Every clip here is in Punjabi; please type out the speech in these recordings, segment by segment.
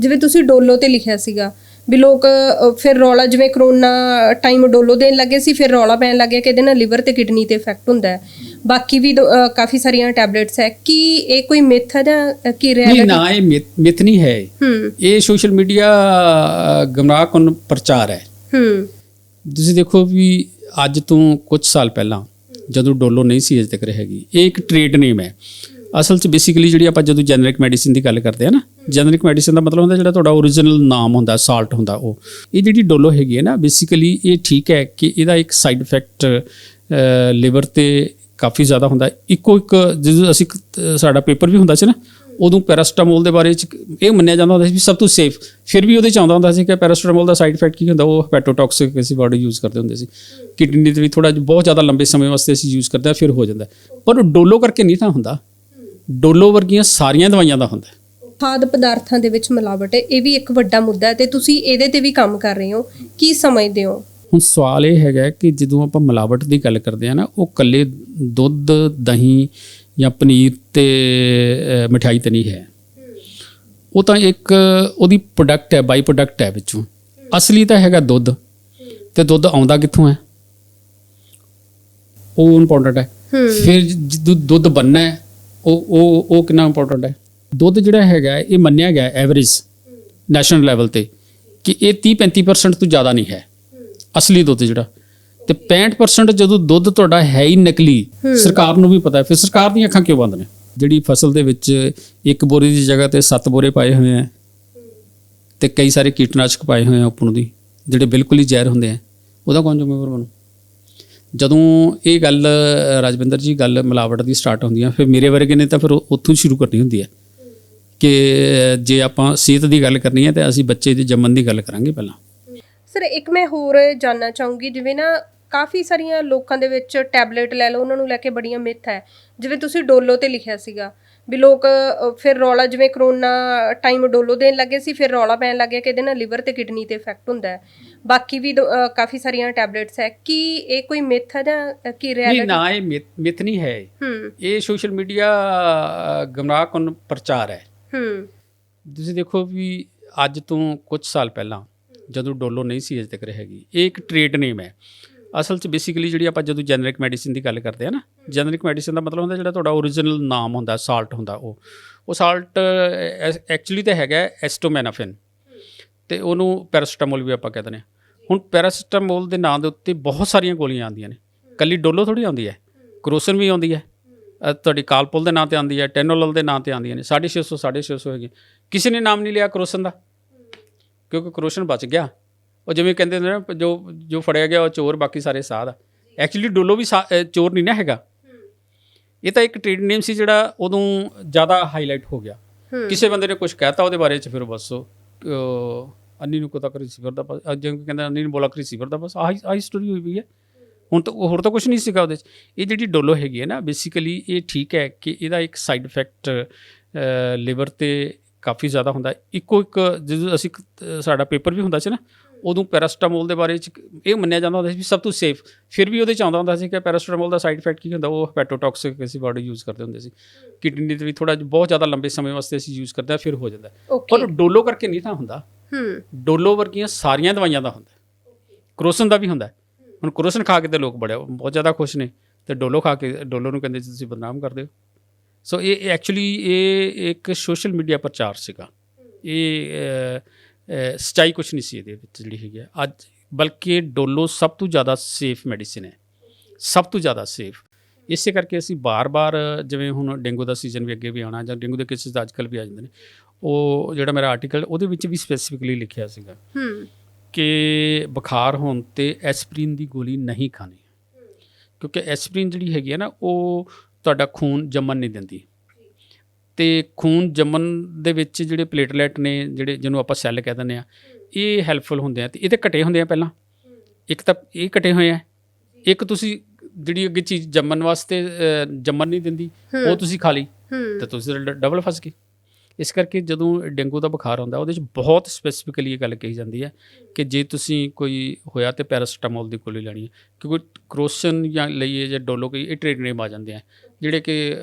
ਜਿਵੇਂ ਤੁਸੀਂ ਡੋਲੋ ਤੇ ਲਿਖਿਆ ਸੀਗਾ ਵੀ ਲੋਕ ਫਿਰ ਰੌਲਾ ਜਿਵੇਂ ਕਰੋਨਾ ਟਾਈਮ ਡੋਲੋ ਦੇਣ ਲੱਗੇ ਸੀ ਫਿਰ ਰੌਲਾ ਪੈਣ ਲੱਗਿਆ ਕਿ ਇਹਦੇ ਨਾਲ ਲਿਵਰ ਤੇ ਕਿਡਨੀ ਤੇ ਇਫੈਕਟ ਹੁੰਦਾ ਹੈ। ਬਾਕੀ ਵੀ ਕਾਫੀ ਸਾਰੀਆਂ ਟੈਬਲੇਟਸ ਹੈ। ਕੀ ਇਹ ਕੋਈ ਮਿਥ ਹੈ ਜਾਂ ਕੀ ਨਹੀਂ ਰਿਐਲਿਟੀ ਨਾ ਇਹ ਮਿਥ- ਨਹੀਂ ਹੈ ਇਹ। ਸੋਸ਼ਲ ਮੀਡੀਆ ਗਮਰਾਹਕੁਨ ਪ੍ਰਚਾਰ ਹੈ। ਹੂੰ। ਤੁਸੀਂ ਦੇਖੋ ਵੀ ਅੱਜ ਤੋਂ ਕੁਝ ਸਾਲ ਪਹਿਲਾਂ ਜਦੋਂ ਡੋਲੋ ਨਹੀਂ ਸੀ ਅਜੇ ਤੱਕ ਹੈਗੀ ਇਹ ਇੱਕ ਟ੍ਰੇਡ ਨੇਮ ਹੈ। ਅਸਲ 'ਚ ਬੇਸਿਕਲੀ ਜਿਹੜੀ ਆਪਾਂ ਜਦੋਂ ਜੈਨਰਿਕ ਮੈਡੀਸਿਨ ਦੀ ਗੱਲ ਕਰਦੇ ਆ ਨਾ ਜੈਨਰਿਕ ਮੈਡੀਸਿਨ ਦਾ ਮਤਲਬ ਹੁੰਦਾ ਜਿਹੜਾ ਤੁਹਾਡਾ origignal ਨਾਮ ਹੁੰਦਾ ਸਾਲਟ ਹੁੰਦਾ ਉਹ। ਇਹ ਜਿਹੜੀ ਡੋਲੋ ਹੈਗੀ ਹੈ ਨਾ ਬੇਸਿਕਲੀ ਇਹ ਠੀਕ ਹੈ ਕਿ ਇਹਦਾ ਇੱਕ ਸਾਈਡ ਇਫੈਕਟ ਲਿਵਰ ਤੇ ਕਾਫੀ ਜ਼ਿਆਦਾ ਹੁੰਦਾ। ਇੱਕੋ ਇੱਕ ਜਦੋਂ ਅਸੀਂ ਸਾਡਾ ਪੇਪਰ ਵੀ ਹੁੰਦਾ ਸੀ ਨਾ, ਉਦੋਂ ਪੈਰਾਸਟਾਮੋਲ ਦੇ ਬਾਰੇ ਚ ਇਹ ਮੰਨਿਆ ਜਾਂਦਾ ਹੁੰਦਾ ਸੀ ਵੀ ਸਭ ਤੋਂ ਸੇਫ ਫਿਰ ਵੀ ਉਹਦੇ ਚ ਆਉਂਦਾ ਹੁੰਦਾ ਸੀ ਕਿ ਪੈਰਾਸਟਾਮੋਲ ਦਾ ਸਾਈਡ ਇਫੈਕਟ ਕੀ ਹੁੰਦਾ, ਉਹ ਹੈਪੇਟੋਟੌਕਸਿਕ ਅਸੀਂ ਵਰਡ ਯੂਜ਼ ਕਰਦੇ ਹੁੰਦੇ ਸੀ। ਕਿਡਨੀ ਤੇ ਵੀ ਥੋੜਾ ਬਹੁਤ ਜ਼ਿਆਦਾ ਲੰਬੇ ਸਮੇਂ ਵਾਸਤੇ ਅਸੀਂ ਯੂਜ਼ ਕਰਦੇ ਹਾਂ ਫਿਰ ਹੋ ਜਾਂਦਾ। ਪਰ ਉਹ ਡੋਲੋ ਕਰਕੇ ਨਹੀਂ ਤਾਂ ਹੁੰਦਾ। ਡੋਲੋ ਵਰਗੀਆਂ ਸਾਰੀਆਂ ਦਵਾਈਆਂ ਦਾ ਹੁੰਦਾ ਹੈ। ਖਾਦ ਪਦਾਰਥਾਂ ਦੇ ਵਿੱਚ ਮਿਲਾਵਟ ਹੈ ਇਹ ਵੀ ਇੱਕ ਵੱਡਾ ਮੁੱਦਾ ਹੈ ਤੇ ਤੁਸੀਂ ਇਹਦੇ ਤੇ ਵੀ ਕੰਮ ਕਰ ਰਹੇ ਹੋ ਕੀ ਸਮਝਦੇ ਹੋ? ਹੁਣ ਸਵਾਲ ਇਹ ਹੈਗਾ ਕਿ ਜਦੋਂ ਆਪਾਂ ਮਿਲਾਵਟ ਦੀ ਗੱਲ ਕਰਦੇ ਆ ਨਾ ਉਹ ਕੱਲੇ ਦੁੱਧ ਦਹੀਂ ਜਾਂ ਪਨੀਰ ਤੇ ਅਹ, ਮਠਿਆਈ ਤੇ ਨਹੀਂ ਹੈ। ਉਹ ਤਾਂ ਇੱਕ ਉਹਦੀ ਪ੍ਰੋਡਕਟ ਹੈ ਬਾਈ ਪ੍ਰੋਡਕਟ ਹੈ ਵਿੱਚੋਂ। ਅਸਲੀ ਤਾਂ ਹੈਗਾ ਦੁੱਧ। ਤੇ ਦੁੱਧ ਆਉਂਦਾ ਕਿੱਥੋਂ ਹੈ? ਉਹ ਇੰਪੋਰਟੈਂਟ ਹੈ। ਹੂੰ। ਫਿਰ ਜਦੋਂ ਦੁੱਧ ਬੰਨਣਾ ਹੈ। ਉਹ ਉਹ ਉਹ ਕਿੰਨਾ ਇੰਪੋਰਟੈਂਟ ਹੈ? ਦੁੱਧ ਜਿਹੜਾ ਹੈਗਾ, ਇਹ ਮੰਨਿਆ ਗਿਆ ਐਵਰੇਜ ਨੈਸ਼ਨਲ ਲੈਵਲ ਤੇ ਕਿ ਇਹ 30 35% ਤੋਂ ਜ਼ਿਆਦਾ ਨਹੀਂ ਹੈ। ਅਸਲੀ ਦੁੱਧ ਜਿਹੜਾ। ਤੇ 65% ਜਦੋਂ ਦੁੱਧ ਤੁਹਾਡਾ ਹੈ ਹੀ ਨਕਲੀ, ਸਰਕਾਰ ਨੂੰ ਵੀ ਪਤਾ ਹੈ। ਫਿਰ ਸਰਕਾਰ ਦੀਆਂ ਅੱਖਾਂ ਕਿਉਂ ਬੰਦ ਨੇ? ਜਿਹੜੀ ਫਸਲ ਦੇ ਵਿੱਚ ਇੱਕ ਬੋਰੀ ਦੀ ਜਗ੍ਹਾ ਤੇ ਸੱਤ ਬੋਰੇ ਪਾਏ ਹੋਏ ਆ ਤੇ ਕਈ ਸਾਰੇ ਕੀਟਨਾਸ਼ਕ ਪਾਏ ਹੋਏ ਆ ਉੱਪਰੋਂ ਦੀ, ਜਿਹੜੇ ਬਿਲਕੁਲ ਹੀ ਜ਼ਹਿਰ ਹੁੰਦੇ ਆ। ਉਹਦਾ ਕੌਣ ਜ਼ਿੰਮੇਵਾਰ ਬਣੂ? ਜਦੋਂ ਇਹ ਗੱਲ ਰਾਜਵਿੰਦਰ ਜੀ ਗੱਲ ਮਿਲਾਵਟ ਦੀ ਸਟਾਰਟ ਹੁੰਦੀ ਆ, ਫਿਰ ਮੇਰੇ ਵਰਗੇ ਨੇ ਤਾਂ ਫਿਰ ਉੱਥੋਂ ਸ਼ੁਰੂ ਕਰਨੀ ਹੁੰਦੀ ਹੈ ਕਿ ਜੇ ਆਪਾਂ ਸਿਹਤ ਦੀ ਗੱਲ ਕਰਨੀ ਹੈ ਤਾਂ ਅਸੀਂ ਬੱਚੇ ਦੇ ਜੰਮਣ ਦੀ ਗੱਲ ਕਰਾਂਗੇ ਪਹਿਲਾਂ। ਸਰ, ਇੱਕ ਮੈਂ ਹੋਰ ਜਾਨਣਾ ਚਾਹੂੰਗੀ, ਜਿਵੇਂ ਨਾ ਕਾਫੀ ਸਾਰੀਆਂ ਲੋਕਾਂ ਦੇ ਵਿੱਚ ਟੈਬਲੇਟ ਲੈ ਲਓ, ਉਹਨਾਂ ਨੂੰ ਲੈ ਕੇ ਬੜੀਆਂ ਮਿੱਥ ਹੈ। ਜਿਵੇਂ ਤੁਸੀਂ ਡੋਲੋ ਤੇ ਲਿਖਿਆ ਸੀਗਾ ਵੀ ਲੋਕ ਫਿਰ ਰੌਲਾ ਜਿਵੇਂ ਕਰੋਨਾ ਟਾਈਮ ਡੋਲੋ ਦੇਣ ਲੱਗੇ ਸੀ, ਫਿਰ ਰੌਲਾ ਪੈਣ ਲੱਗ ਗਿਆ ਕਿ ਇਹਦੇ ਨਾਲ ਲਿਵਰ ਤੇ ਕਿਡਨੀ ਤੇ ਇਫੈਕਟ ਹੁੰਦਾ ਹੈ। ਬਾਕੀ ਵੀ ਦੋ- ਅ, ਕਾਫੀ ਸਾਰੀਆਂ ਟੈਬਲੇਟਸ ਹੈ। ਕੀ ਇਹ ਕੋਈ ਮਿੱਥ ਹੈ ਜਾਂ ਕੀ ਨਹੀਂ ਰਿਐਲਿਟੀ ਨਾ ਇਹ ਮਿਥ ਮਿਥ ਨਹੀਂ ਹੈ ਹੂੰ। ਇਹ ਸੋਸ਼ਲ ਮੀਡੀਆ ਗਮਰਾਹਕੁਨ ਪ੍ਰਚਾਰ ਹੈ। ਹੂੰ। ਤੁਸੀਂ ਦੇਖੋ ਵੀ ਅੱਜ ਤੋਂ ਕੁਝ ਸਾਲ ਪਹਿਲਾਂ ਜਦੋਂ ਡੋਲੋ ਨਹੀਂ ਸੀ ਅਜੇ ਤੱਕ ਹੈਗੀ ਇਹ ਇੱਕ ਟ੍ਰੇਡ ਨੇਮ ਹੈ। ਅਸਲ 'ਚ ਬੇਸਿਕਲੀ ਜਿਹੜੀ ਆਪਾਂ ਜਦੋਂ ਜੈਨਰਿਕ ਮੈਡੀਸਿਨ ਦੀ ਗੱਲ ਕਰਦੇ ਆ ਨਾ ਜੈਨਰਿਕ ਮੈਡੀਸਿਨ ਦਾ ਮਤਲਬ ਹੁੰਦਾ ਜਿਹੜਾ ਤੁਹਾਡਾ origignal ਨਾਮ ਹੁੰਦਾ ਸਾਲਟ ਹੁੰਦਾ ਉਹ। ਉਹ ਸਾਲਟ ਐਕਚੁਅਲੀ ਤਾਂ ਹੈਗਾ ਐਸਟੋਮੈਨਾਫਿਨ। ਤੇ ਉਹਨੂੰ ਪੈਰਾਸੀਟਾਮੋਲ ਵੀ ਆਪਾਂ ਕਹਿੰਦੇ ਨੇ ਹੁਣ ਪੈਰਾਸੀਟਾਮੋਲ ਦੇ ਨਾਂ ਦੇ ਉੱਤੇ ਬਹੁਤ ਸਾਰੀਆਂ ਗੋਲੀਆਂ ਆਉਂਦੀਆਂ ਨੇ। ਕੱਲੀ ਡੋਲੋ ਥੋੜੀ ਆਉਂਦੀ ਹੈ ਕਰੋਸਨ ਵੀ ਆਉਂਦੀ ਹੈ ਤੁਹਾਡੀ ਕਾਲਪੋਲ ਦੇ ਨਾਂ ਤੇ ਆਉਂਦੀ ਹੈ ਟੈਨੋਲਲ ਦੇ ਨਾਂ ਤੇ ਆਉਂਦੀਆਂ ਨੇ 650 650 ਹੈਗੀ ਕਿਸੇ ਨੇ ਨਾਮ ਨਹੀਂ ਲਿਆ ਕਰੋਸਨ ਦਾ ਕਿਉਂਕਿ ਕਰੋਸ਼ਨ ਬਚ ਗਿਆ। ਉਹ ਜਿਵੇਂ ਕਹਿੰਦੇ ਨੇ ਜੋ ਜੋ ਫੜਿਆ ਗਿਆ ਉਹ ਚੋਰ ਬਾਕੀ ਸਾਰੇ ਸਾਧ ਐਕਚੁਅਲੀ ਡੋਲੋ ਵੀ ਚੋਰ ਨਹੀਂ ਨਾ ਹੈਗਾ। ਇਹ ਤਾਂ ਇੱਕ ਟ੍ਰੇਡ ਨੇਮ ਸੀ ਜਿਹੜਾ ਉਦੋਂ ਜ਼ਿਆਦਾ ਹਾਈਲਾਈਟ ਹੋ ਗਿਆ। ਕਿਸੇ ਬੰਦੇ ਨੇ ਕੁਝ ਕਹਿਤਾ ਉਹਦੇ ਬਾਰੇ ਚ ਫਿਰ ਬਸ ਅੰਨੀ ਨੂੰ ਕੋਤਾ ਰਿਸੀਵਰ ਦਾ ਬਸ। ਅੱਜ ਜਿਵੇਂ ਕਹਿੰਦੇ ਅੰਨੀ ਨੂੰ ਬੋਲਾ ਰਿਸੀਵਰ ਦਾ ਬਸ। ਆਹੀ ਆਹੀ ਸਟੋਰੀ ਹੋਈ ਪਈ ਹੈ। ਹੁਣ ਤਾਂ ਹੋਰ ਤਾਂ ਕੁਝ ਨਹੀਂ ਸੀਗਾ ਉਹਦੇ ਚ। ਇਹ ਜਿਹੜੀ ਡੋਲੋ ਹੈਗੀ ਹੈ ਨਾ ਬੇਸਿਕਲੀ ਇਹ ਠੀਕ ਹੈ ਕਿ ਇਹਦਾ ਇੱਕ ਸਾਈਡ ਇਫੈਕਟ ਲਿਵਰ ਤੇ ਕਾਫੀ ਜ਼ਿਆਦਾ ਹੁੰਦਾ। ਇੱਕੋ ਇੱਕ, ਜਦੋਂ ਅਸੀਂ ਸਾਡਾ ਪੇਪਰ ਵੀ ਹੁੰਦਾ ਸੀ ਨਾ ਉਦੋਂ ਪੈਰਾਸਟਾਮੋਲ ਦੇ ਬਾਰੇ ਚ ਇਹ ਮੰਨਿਆ ਜਾਂਦਾ ਹੁੰਦਾ ਸੀ ਵੀ ਸਭ ਤੋਂ ਸੇਫ ਫਿਰ ਵੀ ਉਹਦੇ ਚ ਆਉਂਦਾ ਹੁੰਦਾ ਸੀ ਕਿ ਪੈਰਾਸਟਾਮੋਲ ਦਾ ਸਾਈਡ ਇਫੈਕਟ ਕੀ ਹੁੰਦਾ ਉਹ ਹੈਪੇਟੋਟੌਕਸਿਕ ਅਸੀਂ ਬਾਡੀ ਯੂਜ਼ ਕਰਦੇ ਹੁੰਦੇ ਸੀ। ਕਿਡਨੀ ਤੇ ਵੀ ਥੋੜਾ ਬਹੁਤ ਜ਼ਿਆਦਾ ਲੰਬੇ ਸਮੇਂ ਵਾਸਤੇ ਅਸੀਂ ਯੂਜ਼ ਕਰਦੇ ਹਾਂ ਫਿਰ ਹੋ ਜਾਂਦਾ। ਪਰ ਡੋਲੋ ਕਰਕੇ ਨਹੀਂ ਤਾਂ ਹੁੰਦਾ। ਹੂੰ। ਡੋਲੋ ਵਰਗੀਆਂ ਸਾਰੀਆਂ ਦਵਾਈਆਂ ਦਾ ਹੁੰਦਾ। ਕਰੋਸਨ ਦਾ ਵੀ ਹੁੰਦਾ। ਹੁਣ ਕਰੋਸਨ ਖਾ ਕੇ ਤੇ ਲੋਕ ਬੜੇ ਬਹੁਤ ਜ਼ਿਆਦਾ ਖੁਸ਼ ਨੇ ਤੇ ਡੋਲੋ ਖਾ ਕੇ ਡੋਲੋ ਨੂੰ ਕਹਿੰਦੇ ਤੁਸੀਂ ਬਦਨਾਮ ਕਰਦੇ ਹੋ। ਸੋ ਇਹ ਐਕਚੁਅਲੀ ਇਹ ਇੱਕ ਸੋਸ਼ਲ ਮੀਡੀਆ ਪ੍ਰਚਾਰ ਸੀਗਾ। ਇਹ ਸੱਚਾਈ ਕੁਝ ਨਹੀਂ ਸੀ ਇਹਦੇ ਵਿੱਚ ਜਿਹੜੀ ਹੈਗੀ ਹੈ ਅੱਜ ਬਲਕਿ ਡੋਲੋ ਸਭ ਤੋਂ ਜ਼ਿਆਦਾ ਸੇਫ ਮੈਡੀਸਿਨ ਹੈ। ਸਭ ਤੋਂ ਜ਼ਿਆਦਾ ਸੇਫ ਇਸੇ ਕਰਕੇ ਅਸੀਂ ਬਾਰ-ਬਾਰ ਜਿਵੇਂ ਹੁਣ ਡੇਂਗੂ ਦਾ ਸੀਜ਼ਨ ਵੀ ਅੱਗੇ ਵੀ ਆਉਣਾ ਜਾਂ ਡੇਂਗੂ ਦੇ ਕੇਸਿਸ ਅੱਜ ਕੱਲ੍ਹ ਵੀ ਆ ਜਾਂਦੇ ਨੇ ਉਹ ਜਿਹੜਾ ਮੇਰਾ ਆਰਟੀਕਲ ਉਹਦੇ ਵਿੱਚ ਵੀ ਸਪੈਸੀਫਿਕਲੀ ਲਿਖਿਆ ਸੀਗਾ ਹੂੰ। ਕਿ ਬੁਖਾਰ ਹੋਣ ਤੇ ਐਸਪਰੀਨ ਦੀ ਗੋਲੀ ਨਹੀਂ ਖਾਣੀ। ਕਿਉਂਕਿ ਐਸਪਰੀਨ ਜਿਹੜੀ ਹੈਗੀ ਹੈ ਨਾ ਉਹ ਤੁਹਾਡਾ ਖੂਨ ਜੰਮਣ ਨਹੀਂ ਦਿੰਦੀ। ਤੇ ਖੂਨ ਜੰਮਣ ਦੇ ਵਿੱਚ ਜਿਹੜੇ ਪਲੇਟਲੈਟ ਨੇ ਜਿਹੜੇ ਜਿਹਨੂੰ ਆਪਾਂ ਸੈੱਲ ਕਹਿ ਦਿੰਦੇ ਆ ਇਹ ਹੈਲਪਫੁਲ ਹੁੰਦੇ ਆ। ਤੇ ਇਹਦੇ ਘਟੇ ਹੁੰਦੇ ਆ ਪਹਿਲਾਂ? ਇੱਕ ਤਾਂ ਇਹ ਘਟੇ ਹੋਏ ਆ। ਇੱਕ ਤੁਸੀਂ ਜਿਹੜੀ ਅੱਗੇ ਚੀਜ਼ ਜੰਮਣ ਵਾਸਤੇ ਜੰਮਣ ਨਹੀਂ ਦਿੰਦੀ ਉਹ ਤੁਸੀਂ ਖਾ ਲਈ। ਤੇ ਤੁਸੀਂ ਡਬਲ ਫਸ ਗਏ। ਇਸ ਕਰਕੇ ਜਦੋਂ ਡੇਂਗੂ ਦਾ ਬੁਖਾਰ ਹੁੰਦਾ ਉਹਦੇ ਵਿੱਚ ਬਹੁਤ ਸਪੈਸੀਫਿਕਲੀ ਇਹ ਗੱਲ ਕਹੀ ਜਾਂਦੀ ਹੈ ਕਿ ਜੇ ਤੁਸੀਂ ਕੋਈ ਹੋਇਆ ਤੇ ਪੈਰਾਸੀਟਾਮੋਲ ਦੀ ਗੋਲੀ ਲੈਣੀ ਹੈ, ਕਿਉਂਕਿ ਕਰੋਸ਼ਨ ਜਾਂ ਲਈਏ ਜਾਂ ਡੋਲੋ ਕੋਈ ਇਹ ਟ੍ਰੇਡ ਆ ਜਾਂਦੇ ਆ, ਜਿਹੜੇ ਕਿ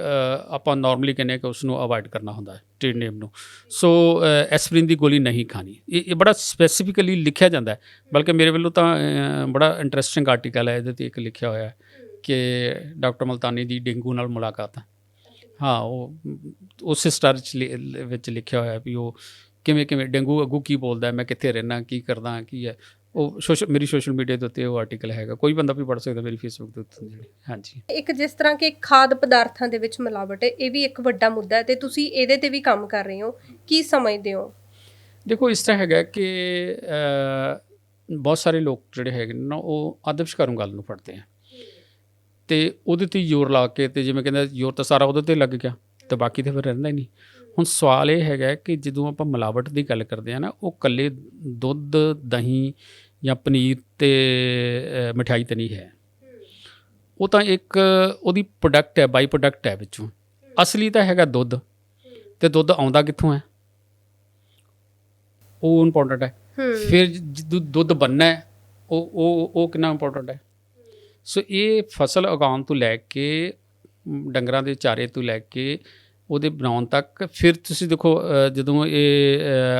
ਆਪਾਂ ਨਾਰਮਲੀ ਕਹਿੰਦੇ ਆ ਕਿ ਉਸ ਨੂੰ ਅਵੋਇਡ ਕਰਨਾ ਹੁੰਦਾ ਹੈ ਟ੍ਰੇਡ ਨੇਮ ਨੂੰ। ਸੋ ਐਸਪ੍ਰਿਨ ਦੀ ਗੋਲੀ ਨਹੀਂ ਖਾਣੀ। ਇਹ ਇਹ ਬੜਾ ਸਪੈਸੀਫਿਕਲੀ ਲਿਖਿਆ ਜਾਂਦਾ ਹੈ, ਬਲਕਿ ਮੇਰੇ ਵੱਲੋਂ ਤਾਂ ਬੜਾ ਇੰਟਰਸਟਿੰਗ ਆਰਟੀਕਲ ਹੈ, ਇਹਦੇ ਤੇ ਇੱਕ ਲਿਖਿਆ ਹੋਇਆ ਹੈ ਕਿ ਡਾਕਟਰ ਮਲਤਾਨੀ ਦੀ ਡੇਂਗੂ ਨਾਲ ਮੁਲਾਕਾਤ ਹਾਂ ਉਹ ਉਸ ਸਟਾਰ ਵਿੱਚ ਲਿਖਿਆ ਹੋਇਆ ਵੀ ਉਹ ਕਿਵੇਂ ਕਿਵੇਂ ਡੇਂਗੂ ਅੱਗੂ ਕੀ ਬੋਲਦਾ ਮੈਂ ਕਿੱਥੇ ਰਹਿਣਾ ਕੀ ਕਰਦਾ ਕੀ ਹੈ। ਉਹ ਸੋਸ਼ਲ ਮੇਰੀ ਸੋਸ਼ਲ ਮੀਡੀਆ ਦੇ ਉੱਤੇ ਉਹ ਆਰਟੀਕਲ ਹੈਗਾ। ਕੋਈ ਬੰਦਾ ਵੀ ਪੜ੍ਹ ਸਕਦਾ ਮੇਰੀ ਫੇਸਬੁੱਕ ਦੇ ਉੱਤੇ ਜਿਹੜੀ। ਹਾਂਜੀ। ਇੱਕ ਜਿਸ ਤਰ੍ਹਾਂ ਕਿ ਖਾਦ ਪਦਾਰਥਾਂ ਦੇ ਵਿੱਚ ਮਿਲਾਵਟ ਹੈ ਇਹ ਵੀ ਇੱਕ ਵੱਡਾ ਮੁੱਦਾ ਹੈ ਤੇ ਤੁਸੀਂ ਇਹਦੇ ਤੇ ਵੀ ਕੰਮ ਕਰ ਰਹੇ ਹੋ। ਕੀ ਸਮਝਦੇ ਹੋ? ਦੇਖੋ ਇਸ ਤਰ੍ਹਾਂ ਹੈਗਾ ਕਿ ਬਹੁਤ ਸਾਰੇ ਲੋਕ ਜਿਹੜੇ ਹੈਗੇ ਨੇ ਉਹ ਆਦਮਸ਼ਕਾਰੂ ਗੱਲ ਨੂੰ ਫੜਦੇ ਆ। ਤੇ ਉਹਦੇ ਤੇ ਜ਼ੋਰ ਲਾ ਕੇ ਤੇ ਜਿਵੇਂ ਕਹਿੰਦੇ ਜ਼ੋਰ ਤਾਂ ਸਾਰਾ ਉਹਦੇ ਤੇ ਲੱਗ ਗਿਆ ਤੇ ਬਾਕੀ ਤੇ ਫਿਰ ਰਹਿੰਦਾ ਹੀ ਨਹੀਂ। ਹੁਣ ਸਵਾਲ ਇਹ ਹੈਗਾ ਕਿ ਜਦੋਂ ਆਪਾਂ ਮਿਲਾਵਟ ਦੀ ਗੱਲ ਕਰਦੇ ਆ ਨਾ ਉਹ ਕੱਲੇ ਦੁੱਧ ਦਹੀਂ ਜਾਂ ਪਨੀਰ ਤੇ ਅ, ਮਠਿਆਈ ਤੇ ਨਹੀਂ ਹੈ। ਉਹ ਤਾਂ ਇੱਕ ਉਹਦੀ ਪ੍ਰੋਡਕਟ ਹੈ ਬਾਈ ਪ੍ਰੋਡਕਟ ਹੈ ਵਿੱਚੋਂ। ਅਸਲੀ ਤਾਂ ਹੈਗਾ ਦੁੱਧ। ਤੇ ਦੁੱਧ ਆਉਂਦਾ ਕਿੱਥੋਂ ਹੈ? ਉਹ ਇੰਪੋਰਟੈਂਟ ਹੈ। ਫਿਰ ਜਦੋਂ ਦੁੱਧ ਬੰਨਣਾ ਹੈ। ਉਹ ਉਹ ਉਹ ਕਿੰਨਾ ਇੰਪੋਰਟੈਂਟ ਹੈ? ਸੋ ਇਹ ਫਸਲ ਉਗਾਉਣ ਤੋਂ ਲੈ ਕੇ, ਡੰਗਰਾਂ ਦੇ ਚਾਰੇ ਤੋਂ ਲੈ ਕੇ ਉਹਦੇ ਬਣਾਉਣ ਤੱਕ, ਫਿਰ ਤੁਸੀਂ ਦੇਖੋ ਜਦੋਂ ਇਹ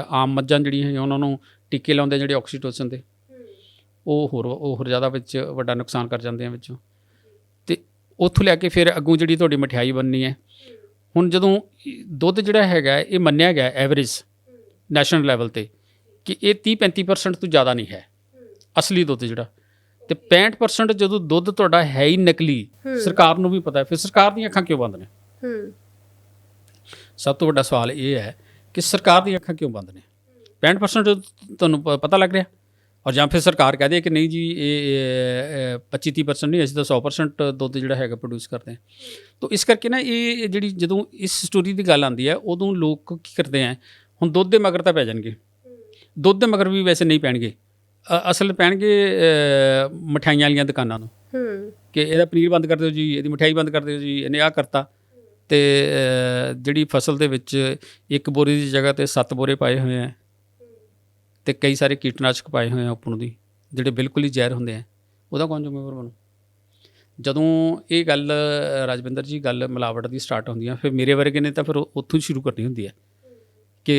ਆਮ ਮੱਝਾਂ ਜਿਹੜੀਆਂ ਹੈ ਉਹਨਾਂ ਨੂੰ ਟੀਕੇ ਲਾਉਂਦੇ ਜਿਹੜੇ ਆਕਸੀਟੋਸਿਨ ਦੇ। ਉਹ ਹੋਰ ਉਹ ਹੋਰ ਜ਼ਿਆਦਾ ਵਿੱਚ ਵੱਡਾ ਨੁਕਸਾਨ ਕਰ ਜਾਂਦੇ ਆ ਵਿੱਚੋਂ। ਤੇ ਉੱਥੋਂ ਲੈ ਕੇ ਫਿਰ ਅੱਗੋਂ ਜਿਹੜੀ ਤੁਹਾਡੀ ਮਠਿਆਈ ਬਣਨੀ ਹੈ। ਹੁਣ ਜਦੋਂ ਦੁੱਧ ਜਿਹੜਾ ਹੈਗਾ, ਇਹ ਮੰਨਿਆ ਗਿਆ ਐਵਰੇਜ ਨੈਸ਼ਨਲ ਲੈਵਲ ਤੇ ਕਿ ਇਹ 30 35% ਤੋਂ ਜ਼ਿਆਦਾ ਨਹੀਂ ਹੈ। ਅਸਲੀ ਦੁੱਧ ਜਿਹੜਾ। ਤੇ 65% ਜਦੋਂ ਦੁੱਧ ਤੁਹਾਡਾ ਹੈ ਹੀ ਨਕਲੀ। ਸਰਕਾਰ ਨੂੰ ਵੀ ਪਤਾ ਹੈ। ਫਿਰ ਸਰਕਾਰ ਦੀਆਂ ਅੱਖਾਂ ਕਿਉਂ ਬੰਦ ਨੇ? ਹੂੰ। ਸਭ ਤੋਂ ਵੱਡਾ ਸਵਾਲ ਇਹ ਹੈ ਕਿ ਸਰਕਾਰ ਦੀਆਂ ਅੱਖਾਂ ਕਿਉਂ ਬੰਦ ਨੇ? 65% ਤੁਹਾਨੂੰ ਪਤਾ ਲੱਗ ਰਿਹਾ? ਔਰ ਜਾਂ ਫਿਰ ਸਰਕਾਰ ਕਹਦੇ ਕਿ ਨਹੀਂ ਜੀ ਇਹ 25-30% ਨਹੀਂ ਅਸੀਂ ਤਾਂ 100% ਦੁੱਧ ਜਿਹੜਾ ਹੈਗਾ ਪ੍ਰੋਡਿਊਸ ਕਰਦੇ ਹਾਂ। ਤਾਂ ਇਸ ਕਰਕੇ ਨਾ ਇਹ ਜਿਹੜੀ ਜਦੋਂ ਇਸ ਸਟੋਰੀ ਦੀ ਗੱਲ ਆਉਂਦੀ ਹੈ ਉਦੋਂ ਲੋਕ ਕੀ ਕਰਦੇ ਆ ਹੁਣ ਦੁੱਧ ਦੇ ਮਗਰ ਤਾਂ ਪੈ ਜਾਣਗੇ। ਦੁੱਧ ਦੇ ਮਗਰ ਵੀ ਵੈਸੇ ਨਹੀਂ ਪੈਣਗੇ। ਅਸਲ ਪੈਣਗੇ ਅ, ਮਠਿਆਈਆਂ ਵਾਲੀਆਂ ਦੁਕਾਨਾਂ ਨੂੰ। ਹੂੰ। ਕਿ ਇਹਦਾ ਪਨੀਰ ਬੰਦ ਕਰ ਦਿਓ ਜੀ ਇਹਦੀ ਮਠਿਆਈ ਬੰਦ ਕਰ ਦਿਓ ਜੀ ਇਹਨੇ ਆਹ ਕਰਤਾ। ਤੇ ਜਿਹੜੀ ਫਸਲ ਦੇ ਵਿੱਚ ਇੱਕ ਬੋਰੀ ਦੀ ਜਗ੍ਹਾ ਤੇ ਸੱਤ ਬੋਰੇ ਪਾਏ ਹੋਏ ਆ। ਤੇ ਕਈ ਸਾਰੇ ਕੀਟਨਾਸ਼ਕ ਪਾਏ ਹੋਏ ਆ ਉੱਪਰੋਂ ਦੀ ਜਿਹੜੇ ਬਿਲਕੁਲ ਹੀ ਜ਼ਹਿਰ ਹੁੰਦੇ ਆ। ਉਹਦਾ ਕੌਣ ਜ਼ਿੰਮੇਵਾਰ ਬਣੂ? ਜਦੋਂ ਇਹ ਗੱਲ ਰਾਜਵਿੰਦਰ ਜੀ ਗੱਲ ਮਿਲਾਵਟ ਦੀ ਸਟਾਰਟ ਹੁੰਦੀ ਆ ਫਿਰ ਮੇਰੇ ਵਰਗੇ ਨੇ ਤਾਂ ਫਿਰ ਉੱਥੋਂ ਹੀ ਸ਼ੁਰੂ ਕਰਨੀ ਹੁੰਦੀ ਹੈ ਕਿ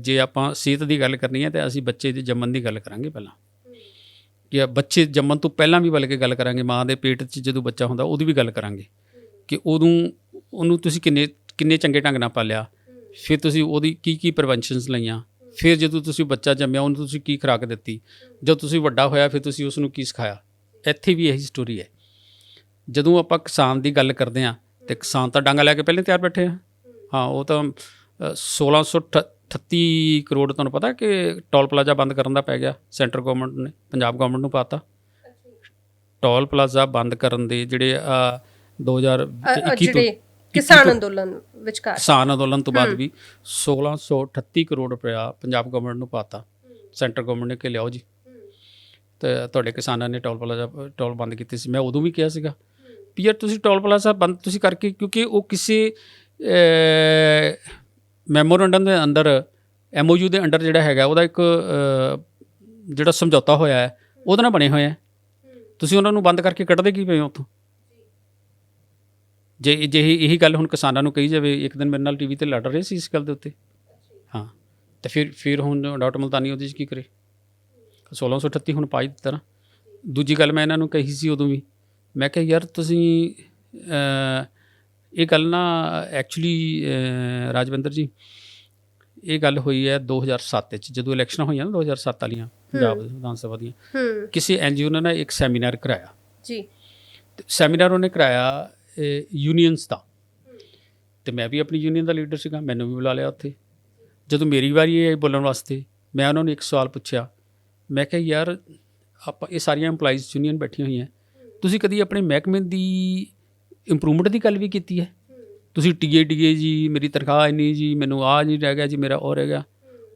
ਜੇ ਆਪਾਂ ਸਿਹਤ ਦੀ ਗੱਲ ਕਰਨੀ ਹੈ ਤੇ ਅਸੀਂ ਬੱਚੇ ਦੇ ਜੰਮਣ ਦੀ ਗੱਲ ਕਰਾਂਗੇ ਪਹਿਲਾਂ। ਕਿ ਬੱਚੇ ਜੰਮਣ ਤੋਂ ਪਹਿਲਾਂ ਵੀ ਬਲਕਿ ਗੱਲ ਕਰਾਂਗੇ, ਮਾਂ ਦੇ ਪੇਟ 'ਚ ਜਦੋਂ ਬੱਚਾ ਹੁੰਦਾ ਉਹਦੀ ਵੀ ਗੱਲ ਕਰਾਂਗੇ। ਕਿ ਉਦੋਂ ਉਹਨੂੰ ਤੁਸੀਂ ਕਿੰਨੇ ਕਿੰਨੇ ਚੰਗੇ ਢੰਗ ਨਾਲ ਪਾਲਿਆ, ਫਿਰ ਤੁਸੀਂ ਉਹਦੀ ਕੀ ਕੀ ਪ੍ਰੀਵੈਂਸ਼ਨਸ ਲਈਆਂ, ਫਿਰ ਜਦੋਂ ਤੁਸੀਂ ਬੱਚਾ ਜੰਮਿਆ ਉਹਨੂੰ ਤੁਸੀਂ ਕੀ ਖੁਰਾਕ ਦਿੱਤੀ, ਜਦ ਤੁਸੀਂ ਵੱਡਾ ਹੋਇਆ ਫਿਰ ਤੁਸੀਂ ਉਸ ਨੂੰ ਕੀ ਸਿਖਾਇਆ। ਇੱਥੇ ਵੀ ਇਹੀ ਸਟੋਰੀ ਹੈ। ਜਦੋਂ ਆਪਾਂ ਕਿਸਾਨ ਦੀ ਗੱਲ ਕਰਦੇ ਹਾਂ ਤੇ ਕਿਸਾਨ ਤਾਂ ਡਾਂਗਾ ਲੈ ਕੇ ਪਹਿਲੇ ਤਿਆਰ ਬੈਠੇ ਆ। ਹਾਂ, ਉਹ ਤਾਂ 1638 ਕਰੋੜ ਤੁਹਾਨੂੰ ਪਤਾ ਕਿ ਟੋਲ ਪਲਾਜ਼ਾ ਬੰਦ ਕਰਨ ਦਾ ਪੈ ਗਿਆ ਸੈਂਟਰ ਗਵਰਨਮੈਂਟ ਨੇ ਪੰਜਾਬ ਗਵਰਨਮੈਂਟ ਨੂੰ ਪਾਤਾ। ਟੋਲ ਪਲਾਜ਼ਾ ਬੰਦ ਕਰਨ ਦੇ ਜਿਹੜੇ ਅ, 2021 ਤੋਂ ਕਿਸਾਨ ਅੰਦੋਲਨ ਵਿਚਕਾਰ। ਕਿਸਾਨ ਅੰਦੋਲਨ ਤੋਂ ਬਾਅਦ ਵੀ 1638 ਕਰੋੜ ਰੁਪਇਆ ਪੰਜਾਬ ਗਵਰਨਮੈਂਟ ਨੂੰ ਪਾਤਾ। ਸੈਂਟਰ ਗਵਰਨਮੈਂਟ ਨੇ ਕਿ ਲਿਆਓ ਜੀ। ਤੇ ਤੁਹਾਡੇ ਕਿਸਾਨਾਂ ਨੇ ਟੋਲ ਪਲਾਜ਼ਾ ਟੋਲ ਬੰਦ ਕੀਤੇ ਸੀ। ਮੈਂ ਉਦੋਂ ਵੀ ਕਿਹਾ ਸੀਗਾ ਯਾਰ ਤੁਸੀਂ ਟੋਲ ਪਲਾਜ਼ਾ ਬੰਦ ਤੁਸੀਂ ਕਰਕੇ ਕਿਉਂਕਿ ਉਹ ਕਿਸੇ ਮੈਮੋਰੰਡਮ ਦੇ ਅੰਦਰ ਐਮਓਯੂ ਦੇ ਅੰਡਰ ਜਿਹੜਾ ਹੈਗਾ, ਉਹਦਾ ਇੱਕ ਜਿਹੜਾ ਸਮਝੌਤਾ ਹੋਇਆ ਹੈ, ਉਹਦੇ ਨਾਲ ਬਣੇ ਹੋਏ ਆ ਤੁਸੀਂ ਉਹਨਾਂ ਨੂੰ ਬੰਦ ਕਰਕੇ ਕੱਢਦੇ ਕੀ ਪਏ ਹੋ ਉੱਥੋਂ? ਜੇ ਜੇ ਇਹੀ ਗੱਲ ਹੁਣ ਕਿਸਾਨਾਂ ਨੂੰ ਕਹੀ ਜਾਵੇ, ਇੱਕ ਦਿਨ ਮੇਰੇ ਨਾਲ ਟੀਵੀ ਤੇ ਲੜ ਰਹੇ ਸੀ ਇਸ ਗੱਲ ਦੇ ਉੱਤੇ? ਹਾਂ। ਤੇ ਫਿਰ ਫਿਰ ਹੁਣ ਡਾਕਟਰ ਮਲਤਾਨੀ ਉਹਦੇ 'ਚ ਕੀ ਕਰੇ? 1638 ਹੁਣ ਪਾਈ ਦਿੱਤਾ ਨਾ। ਦੂਜੀ ਗੱਲ ਮੈਂ ਇਹਨਾਂ ਨੂੰ ਕਹੀ ਸੀ ਉਦੋਂ ਵੀ, ਮੈਂ ਕਿਹਾ, ਯਾਰ ਤੁਸੀਂ ਇਹ ਗੱਲ ਨਾ ਐਕਚੁਅਲੀ ਰਾਜਵਿੰਦਰ ਜੀ ਇਹ ਗੱਲ ਹੋਈ ਹੈ 2007 ਵਿੱਚ ਜਦੋਂ ਇਲੈਕਸ਼ਨ ਹੋਈਆਂ ਨਾ 2007 ਵਾਲੀਆਂ ਪੰਜਾਬ ਵਿਧਾਨ ਸਭਾ ਦੀਆਂ ਕਿਸੇ ਐਨਜੀਓ ਨੇ ਨਾ ਇੱਕ ਸੈਮੀਨਾਰ ਕਰਾਇਆ। ਜੀ। ਸੈਮੀਨਾਰ ਉਹਨੇ ਕਰਾਇਆ ਯੂਨੀਅਨਸ ਦਾ। ਤੇ ਮੈਂ ਵੀ ਆਪਣੀ ਯੂਨੀਅਨ ਦਾ ਲੀਡਰ ਸੀਗਾ ਮੈਨੂੰ ਵੀ ਬੁਲਾ ਲਿਆ ਉੱਥੇ। ਜਦੋਂ ਮੇਰੀ ਵਾਰੀ ਆਈ ਬੋਲਣ ਵਾਸਤੇ ਮੈਂ ਉਹਨਾਂ ਨੂੰ ਇੱਕ ਸਵਾਲ ਪੁੱਛਿਆ। ਮੈਂ ਕਿਹਾ ਯਾਰ ਆਪਾਂ ਇਹ ਸਾਰੀਆਂ EMPLOYEES ਯੂਨੀਅਨ ਬੈਠੀਆਂ ਹੋਈਆਂ। ਤੁਸੀਂ ਕਦੀ ਆਪਣੇ ਮਹਿਕਮੇ ਦੀ ਇੰਪਰੂਵਮੈਂਟ ਦੀ ਗੱਲ ਵੀ ਕੀਤੀ ਹੈ। ਤੁਸੀਂ ਟੀਏ ਟੀਏ ਜੀ ਮੇਰੀ ਤਨਖਾਹ ਇੰਨੀ ਜੀ ਮੈਨੂੰ ਆ ਨਹੀਂ ਰਹਿ ਗਿਆ ਜੀ ਮੇਰਾ ਉਹ ਰਹਿ ਗਿਆ।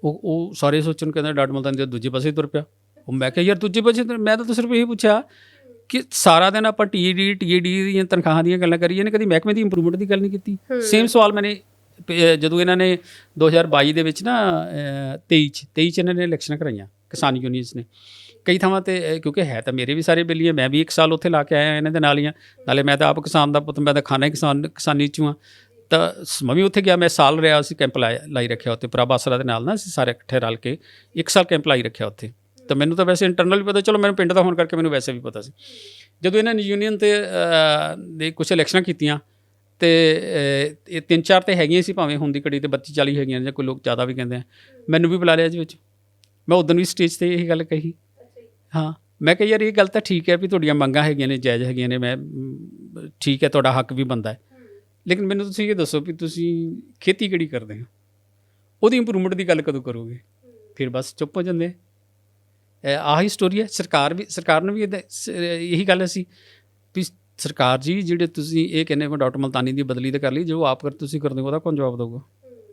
ਉਹ ਉਹ ਸਾਰੇ ਸੋਚਣ ਕਹਿੰਦੇ ਡਾਟ ਮਲਤਾਨ ਦੇ ਦੂਜੇ ਪਾਸੇ ਤੁਰ ਪਿਆ। ਉਹ ਮੈਂ ਕਿਹਾ ਯਾਰ ਦੂਜੇ ਪਾਸੇ ਮੈਂ ਤਾਂ ਸਿਰਫ ਇਹ ਪੁੱਛਿਆ ਕਿ ਸਾਰਾ ਦਿਨ ਆਪਾਂ ਟੀਏਡੀ ਟੀਏਡੀ ਦੀਆਂ ਤਨਖਾਹਾਂ ਦੀਆਂ ਗੱਲਾਂ ਕਰੀਏ ਨੇ ਕਦੀ ਮਹਿਕਮੇ ਦੀ ਇੰਪਰੂਵਮੈਂਟ ਦੀ ਗੱਲ ਨਹੀਂ ਕੀਤੀ। ਸੇਮ ਸਵਾਲ ਮੈਨੇ ਜਦੋਂ ਇਹਨਾਂ ਨੇ 2022 ਦੇ ਵਿੱਚ ਨਾ ਅ, 23 ਚ 23 ਚ ਇਹਨਾਂ ਨੇ ਇਲੈਕਸ਼ਨ ਕਰਾਈਆਂ ਕਿਸਾਨ ਯੂਨੀਅਨਸ ਨੇ। ਕਈ ਥਾਵਾਂ ਤੇ ਕਿਉਂਕਿ ਹੈ ਤਾਂ ਮੇਰੇ ਵੀ ਸਾਰੇ ਬੇਲੀ ਹੈ ਮੈਂ ਵੀ ਇੱਕ ਸਾਲ ਉੱਥੇ ਲਾ ਕੇ ਆਇਆ ਇਹਨਾਂ ਦੇ ਨਾਲ ਹੀ ਆ ਨਾਲੇ ਮੈਂ ਤਾਂ ਆਪ ਕਿਸਾਨ ਦਾ ਪੁੱਤ ਮੈਂ ਤਾਂ ਖਾਣਾ ਕਿਸਾਨ ਕਿਸਾਨੀ ਚੋਂ ਆ ਤਾਂ ਮੈਂ ਵੀ ਉੱਥੇ ਗਿਆ ਮੈਂ ਸਾਲ ਰਿਹਾ ਅਸੀਂ ਕੈਂਪ ਲਾਇਆ ਲਾਈ ਰੱਖਿਆ ਉੱਥੇ ਪ੍ਰਭਾਸਰਾ ਦੇ ਨਾਲ ਨਾ ਅਸੀਂ ਸਾਰੇ ਇਕੱਠੇ ਰਲ ਕੇ ਇੱਕ ਸਾਲ ਕੈਂਪ ਲਾਈ ਰੱਖਿਆ ਉੱਥੇ। ਤਾਂ ਮੈਨੂੰ ਤਾਂ ਵੈਸੇ ਇੰਟਰਨਲ ਵੀ ਪਤਾ ਚਲੋ ਮੈਨੂੰ ਪਿੰਡ ਦਾ ਹੋਣ ਕਰਕੇ ਮੈਨੂੰ ਵੈਸੇ ਵੀ ਪਤਾ ਸੀ। ਜਦੋਂ ਇਹਨਾਂ ਨੇ ਯੂਨੀਅਨ ਤੇ ਅ, ਦੇ ਕੁਝ ਇਲੈਕਸ਼ਨਾਂ ਕੀਤੀਆਂ ਤੇ ਇਹ ਤਿੰਨ ਚਾਰ ਤੇ ਹੈਗੀਆਂ ਸੀ ਭਾਵੇਂ ਹੁਣ ਦੀ ਘੜੀ ਤੇ 32 40 ਹੈਗੀਆਂ ਜਾਂ ਕੋਈ ਲੋਕ ਜ਼ਿਆਦਾ ਵੀ ਕਹਿੰਦੇ ਆ। ਮੈਨੂੰ ਵੀ ਬੁਲਾ ਲਿਆ ਇਹਦੇ ਵਿੱਚ। ਮੈਂ ਉਦੋਂ ਵੀ ਸਟੇਜ ਤੇ ਇਹ ਗੱਲ ਕਹੀ। ਹਾਂ। ਮੈਂ ਕਿਹਾ, ਯਾਰ, ਇਹ ਗੱਲ ਤਾਂ ਠੀਕ ਹੈ ਵੀ ਤੁਹਾਡੀਆਂ ਮੰਗਾਂ ਹੈਗੀਆਂ ਨੇ, ਜਾਇਜ਼ ਹੈਗੀਆਂ ਨੇ, ਮੈਂ ਠੀਕ ਹੈ, ਤੁਹਾਡਾ ਹੱਕ ਵੀ ਬੰਦਾ ਹੈ। ਲੇਕਿਨ ਮੈਨੂੰ ਤੁਸੀਂ ਇਹ ਦੱਸੋ ਵੀ ਤੁਸੀਂ ਖੇਤੀ ਕਿਹੜੀ ਕਰਦੇ ਹੋ? ਉਹਦੀ ਇੰਪਰੂਵਮੈਂਟ ਦੀ ਗੱਲ ਕਦੋਂ ਕਰੋਗੇ? ਫਿਰ ਬਸ ਚੁੱਪ ਹੋ ਜਾਂਦੇ। ਆਹੀ ਸਟੋਰੀ ਹੈ। ਸਰਕਾਰ ਵੀ, ਸਰਕਾਰ ਨੂੰ ਵੀ ਇਹਦਾ- ਸ- ਇਹੀ ਗੱਲ ਸੀ ਵੀ ਸਰਕਾਰ ਜੀ, ਜਿਹੜੇ ਤੁਸੀਂ ਇਹ ਕਹਿੰਦੇ ਹੋ, ਡਾਕਟਰ ਮਲਤਾਨੀ ਦੀ ਬਦਲੀ ਤਾਂ ਕਰ ਲਈ, ਜੋ ਆਪ ਕਰ ਤੁਸੀਂ ਕਰਦੇ ਹੋ, ਉਹਦਾ ਕੌਣ ਜਵਾਬ ਦੇਊਗਾ?